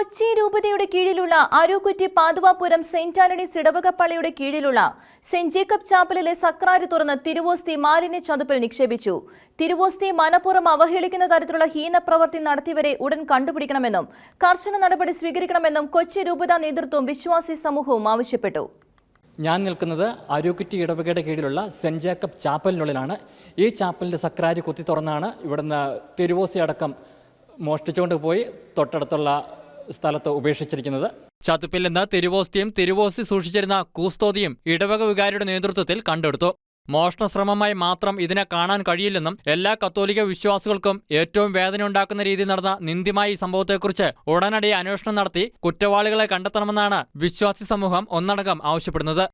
കൊച്ചി രൂപതയുടെ കീഴിലുള്ള Arookutty Pathuvapuram saint Antony's ഇടവകപ്പള്ളിയുടെ കീഴിലുള്ള സെന്റ് ജേക്കബ് ചാപ്പലിലെ സക്രാരി തുറന്ന് തിരുവോസ്തി മാലിന്യ ചതുപ്പിൽ നിക്ഷേപിച്ചു. തിരുവോസ്തി മനഃപൂർവം അവഹേളിക്കുന്ന തരത്തിലുള്ള ഹീനപ്രവൃത്തി നടത്തിയവരെ ഉടൻ കണ്ടുപിടിക്കണമെന്നും കർശന നടപടി സ്വീകരിക്കണമെന്നും കൊച്ചി രൂപത നേതൃത്വം വിശ്വാസി സമൂഹവും ആവശ്യപ്പെട്ടു. ഞാൻ നിൽക്കുന്നത് അരൂക്കുറ്റി ഇടവകയുടെ കീഴിലുള്ള സെന്റ് ജേക്കബ് ചാപ്പലിനുള്ളിലാണ്. ഈ ചാപ്പലിന്റെ സക്രാരി കുത്തി തുറന്നാണ് ഇവിടുന്ന് തിരുവോസ്തി അടക്കം മോഷ്ടിച്ചുകൊണ്ട് പോയി തൊട്ടടുത്തുള്ള സ്ഥലത്ത് ഉപേക്ഷിച്ചിരിക്കുന്നത്. ചതുപ്പിൽ നിന്ന് തിരുവോസ്തിയും തിരുവോസ്തി സൂക്ഷിച്ചിരുന്ന കൂസ്തോതിയും ഇടവക വികാരിയുടെ നേതൃത്വത്തിൽ കണ്ടെടുത്തു. മോഷണ ശ്രമമായി മാത്രം ഇതിനെ കാണാൻ കഴിയില്ലെന്നും എല്ലാ കത്തോലിക്ക വിശ്വാസികൾക്കും ഏറ്റവും വേദനയുണ്ടാക്കുന്ന രീതിയിൽ നടന്ന നിന്ദ്യമായ ഈ സംഭവത്തെക്കുറിച്ച് ഉടനടി അന്വേഷണം നടത്തി കുറ്റവാളികളെ കണ്ടെത്തണമെന്നാണ് വിശ്വാസി സമൂഹം ഒന്നടങ്കം ആവശ്യപ്പെടുന്നത്.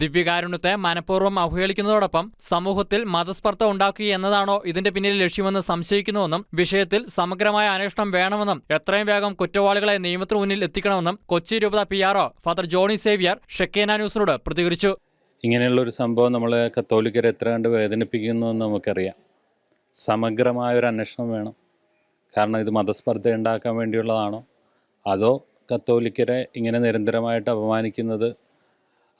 ദിവ്യകാരുണ്യത്തെ മനഃപൂർവം അവഹേളിക്കുന്നതോടൊപ്പം സമൂഹത്തിൽ മതസ്പർദ്ധ ഉണ്ടാക്കുക എന്നതാണോ ഇതിന്റെ പിന്നിൽ ലക്ഷ്യമെന്ന് സംശയിക്കുന്നുവെന്നും വിഷയത്തിൽ സമഗ്രമായ അന്വേഷണം വേണമെന്നും എത്രയും വേഗം കുറ്റവാളികളെ നിയമത്തിന് മുന്നിൽ എത്തിക്കണമെന്നും കൊച്ചി രൂപത P RO father Johny Xavier Shekinah ന്യൂസിനോട് പ്രതികരിച്ചു. ഇങ്ങനെയുള്ള ഒരു സംഭവം നമ്മൾ കത്തോലിക്കരെ എത്ര കണ്ട് വേദനിപ്പിക്കുന്നു എന്ന് നമുക്കറിയാം. സമഗ്രമായ ഒരു അന്വേഷണം വേണം. കാരണം ഇത് മതസ്പർദ്ധ ഉണ്ടാക്കാൻ വേണ്ടിയുള്ളതാണോ? അതോ കത്തോലിക്കരെ ഇങ്ങനെ നിരന്തരമായിട്ട് അപമാനിക്കുന്നത്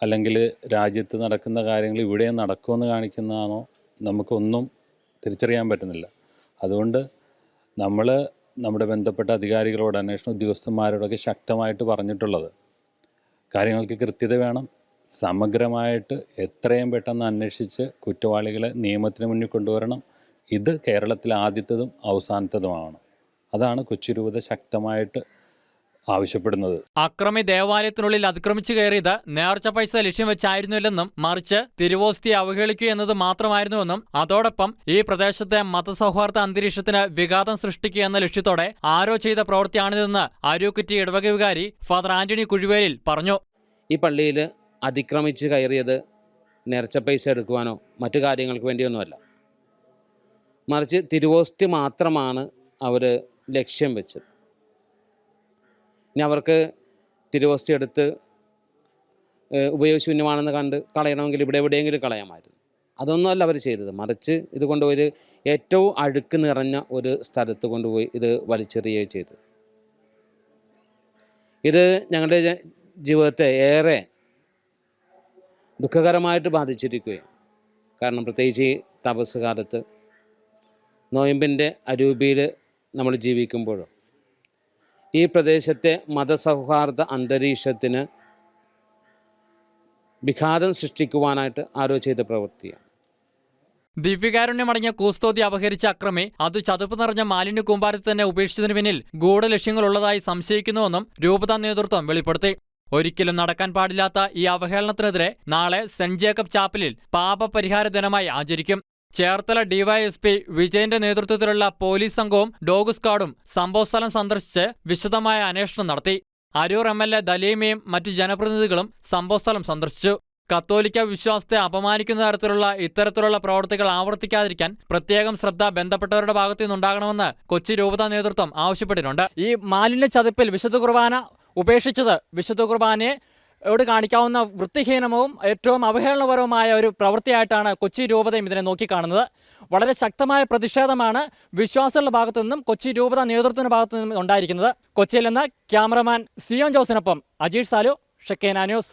അല്ലെങ്കിൽ രാജ്യത്ത് നടക്കുന്ന കാര്യങ്ങൾ ഇവിടെ നടക്കുമെന്ന് കാണിക്കുന്നതാണോ? നമുക്കൊന്നും തിരിച്ചറിയാൻ പറ്റുന്നില്ല. അതുകൊണ്ട് നമ്മൾ നമ്മുടെ ബന്ധപ്പെട്ട അധികാരികളോട് അന്വേഷണ ഉദ്യോഗസ്ഥന്മാരോടൊക്കെ ശക്തമായിട്ട് പറഞ്ഞിട്ടുള്ളത് കാര്യങ്ങൾക്ക് കൃത്യത വേണം. സമഗ്രമായിട്ട് എത്രയും പെട്ടെന്ന് അന്വേഷിച്ച് കുറ്റവാളികളെ നിയമത്തിന് മുന്നിൽ കൊണ്ടുവരണം. ഇത് കേരളത്തിൽ ആദ്യത്തതും അവസാനത്തതുമാണ്. അതാണ് കൊച്ചി രൂപത ശക്തമായിട്ട് ആവശ്യപ്പെടുന്നത്. അക്രമി ദേവാലയത്തിനുള്ളിൽ അതിക്രമിച്ചു കയറിയത് നേർച്ച പൈസ ലക്ഷ്യം വെച്ചായിരുന്നില്ലെന്നും മറിച്ച് തിരുവോസ്തി അവഹേളിക്കുക എന്നത് മാത്രമായിരുന്നുവെന്നും അതോടൊപ്പം ഈ പ്രദേശത്തെ മതസൗഹാർദ്ദ അന്തരീക്ഷത്തിന് വിഘാതം സൃഷ്ടിക്കുക എന്ന ലക്ഷ്യത്തോടെ ആരോ ചെയ്ത പ്രവൃത്തിയാണിതെന്ന് അരൂക്കുറ്റി ഇടവക വികാരി ഫാദർ ആന്റണി കുഴുവേലിൽ പറഞ്ഞു. ഈ പള്ളിയിൽ അതിക്രമിച്ച് കയറിയത് നേർച്ച പൈസ എടുക്കുവാനോ മറ്റു കാര്യങ്ങൾക്ക് വേണ്ടിയൊന്നുമല്ല. മറിച്ച് തിരുവോസ്തി മാത്രമാണ് അവർ ലക്ഷ്യം വെച്ചത്. ഇനി അവർക്ക് തിരുവസ്തി എടുത്ത് ഉപയോഗശൂന്യമാണെന്ന് കണ്ട് കളയണമെങ്കിൽ ഇവിടെ എവിടെയെങ്കിലും കളയാമായിരുന്നു. അതൊന്നുമല്ല അവർ ചെയ്തത്. മറിച്ച് ഇത് കൊണ്ടുപോയി ഏറ്റവും അഴുക്ക് നിറഞ്ഞ ഒരു സ്ഥലത്ത് കൊണ്ടുപോയി ഇത് വലിച്ചെറിയുകയും ചെയ്തു. ഇത് ഞങ്ങളുടെ ജീവിതത്തെ ഏറെ ദുഃഖകരമായിട്ട് ബാധിച്ചിരിക്കുകയാണ്. കാരണം പ്രത്യേകിച്ച് ഈ തപസ് കാലത്ത് നോയമ്പിന്റെ അരൂപിയിൽ നമ്മൾ ജീവിക്കുമ്പോഴും ഈ പ്രദേശത്തെ മതസൗഹാർദ്ദ അന്തരീക്ഷത്തിന് വിഘാതം സൃഷ്ടിക്കുവാനായിട്ട് ആരോ ചെയ്ത പ്രവൃത്തിയാണ്. ദിവ്യകാരുണ്യമടങ്ങിയ കൂസ്തോതി അപഹരിച്ച അക്രമി അത് ചതുപ്പ് നിറഞ്ഞ മാലിന്യ കൂമ്പാരത്തിൽ തന്നെ ഉപേക്ഷിച്ചതിന് പിന്നിൽ ഗൂഢലക്ഷ്യങ്ങളുള്ളതായി സംശയിക്കുന്നുവെന്നും രൂപതാ നേതൃത്വം വെളിപ്പെടുത്തി. ഒരിക്കലും നടക്കാൻ പാടില്ലാത്ത ഈ അവഹേളനത്തിനെതിരെ നാളെ സെന്റ് ജേക്കബ് ചാപ്പലിൽ പാപപരിഹാര ദിനമായി ആചരിക്കും. ചേർത്തല ഡിവൈഎസ്പി വിജയന്റെ നേതൃത്വത്തിലുള്ള പോലീസ് സംഘവും ഡോഗ് സ്ക്വാഡും സംഭവസ്ഥലം സന്ദർശിച്ച് വിശദമായ അന്വേഷണം നടത്തി. അരൂർ എം എൽ എ ദലീമയും മറ്റു ജനപ്രതിനിധികളും സംഭവസ്ഥലം സന്ദർശിച്ചു. കത്തോലിക്ക വിശ്വാസത്തെ അപമാനിക്കുന്ന തരത്തിലുള്ള ഇത്തരത്തിലുള്ള പ്രവർത്തികൾ ആവർത്തിക്കാതിരിക്കാൻ പ്രത്യേകം ശ്രദ്ധ ബന്ധപ്പെട്ടവരുടെ ഭാഗത്തു നിന്നുണ്ടാകണമെന്ന് കൊച്ചി രൂപതാ നേതൃത്വം ആവശ്യപ്പെട്ടിട്ടുണ്ട്. ഈ മാലിന്യ ചതിപ്പിൽ വിശുദ്ധ കുർബാന ഉപേക്ഷിച്ചത് വിശുദ്ധ കുർബാനയെ യോട് കാണിക്കാവുന്ന വൃത്തിഹീനവും ഏറ്റവും അവഹേളനപരവുമായ ഒരു പ്രവൃത്തിയായിട്ടാണ് കൊച്ചി രൂപതയും ഇതിനെ നോക്കിക്കാണുന്നത്. വളരെ ശക്തമായ പ്രതിഷേധമാണ് വിശ്വാസികളുടെ ഭാഗത്തു നിന്നും കൊച്ചി രൂപത നേതൃത്വത്തിന്റെ ഭാഗത്തു നിന്നും ഉണ്ടായിരിക്കുന്നത്. കൊച്ചിയിൽ നിന്ന് ക്യാമറമാൻ സിയോൻ ജോസിനൊപ്പം അജീഷ് സാലു ഷെക്കേന ന്യൂസ്.